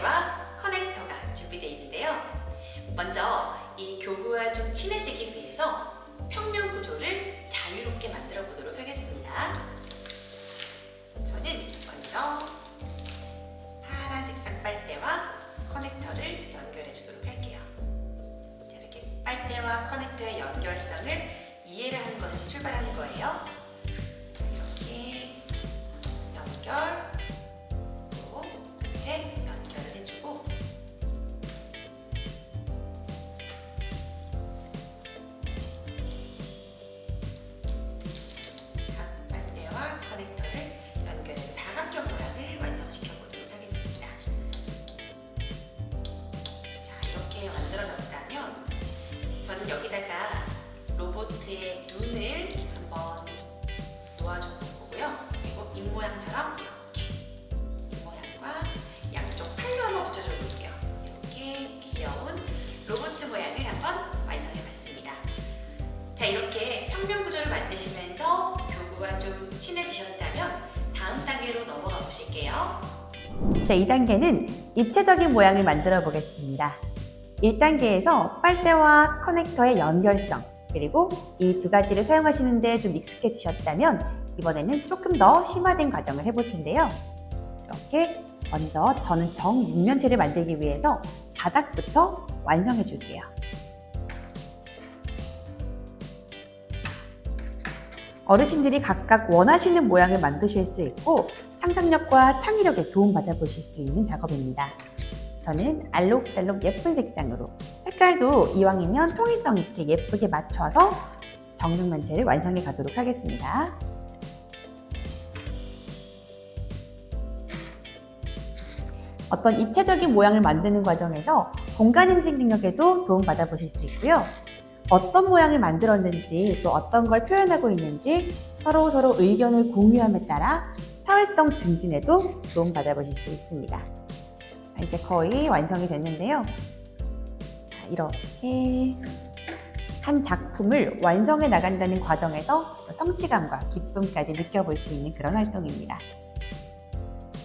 연결과 커넥터가 준비되어 있는데요. 먼저 이 교구와 좀 친해지기 위해서 평면 구조를 자유롭게 만들어 보도록 하겠습니다. 저는 먼저 파란 색상 빨대와 커넥터를 연결해 주도록 할게요. 이렇게 빨대와 커넥터의 연결성을 이해를 하는 것에서 출발하는 거예요. 보실게요. 자, 2단계는 입체적인 모양을 만들어 보겠습니다. 1단계에서 빨대와 커넥터의 연결성, 그리고 이 두 가지를 사용하시는데 좀 익숙해지셨다면 이번에는 조금 더 심화된 과정을 해볼 텐데요. 이렇게 먼저 저는 정육면체를 만들기 위해서 바닥부터 완성해 줄게요. 어르신들이 각각 원하시는 모양을 만드실 수 있고 상상력과 창의력에 도움받아 보실 수 있는 작업입니다. 저는 알록달록 예쁜 색상으로 색깔도 이왕이면 통일성 있게 예쁘게 맞춰서 정육면체를 완성해 가도록 하겠습니다. 어떤 입체적인 모양을 만드는 과정에서 공간인지 능력에도 도움받아 보실 수 있고요. 어떤 모양을 만들었는지 또 어떤 걸 표현하고 있는지 서로 서로 의견을 공유함에 따라 사회성 증진에도 도움받아 보실 수 있습니다. 자, 이제 거의 완성이 됐는데요. 자, 이렇게 한 작품을 완성해 나간다는 과정에서 성취감과 기쁨까지 느껴볼 수 있는 그런 활동입니다.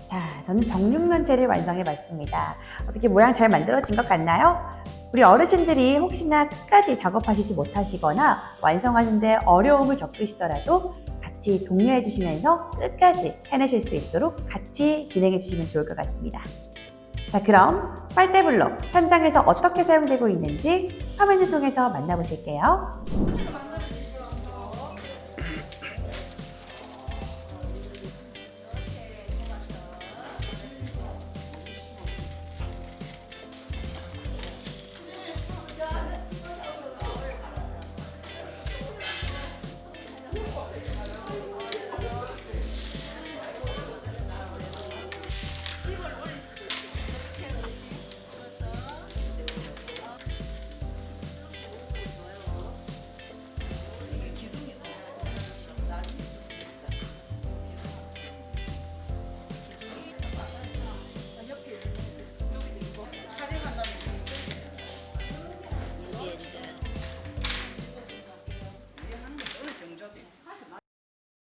자, 저는 정육면체를 완성해 봤습니다. 어떻게 모양 잘 만들어진 것 같나요? 우리 어르신들이 혹시나 끝까지 작업하시지 못하시거나 완성하는데 어려움을 겪으시더라도 같이 독려해 주시면서 끝까지 해내실 수 있도록 같이 진행해 주시면 좋을 것 같습니다. 자, 그럼 빨대블록 현장에서 어떻게 사용되고 있는지 화면을 통해서 만나보실게요.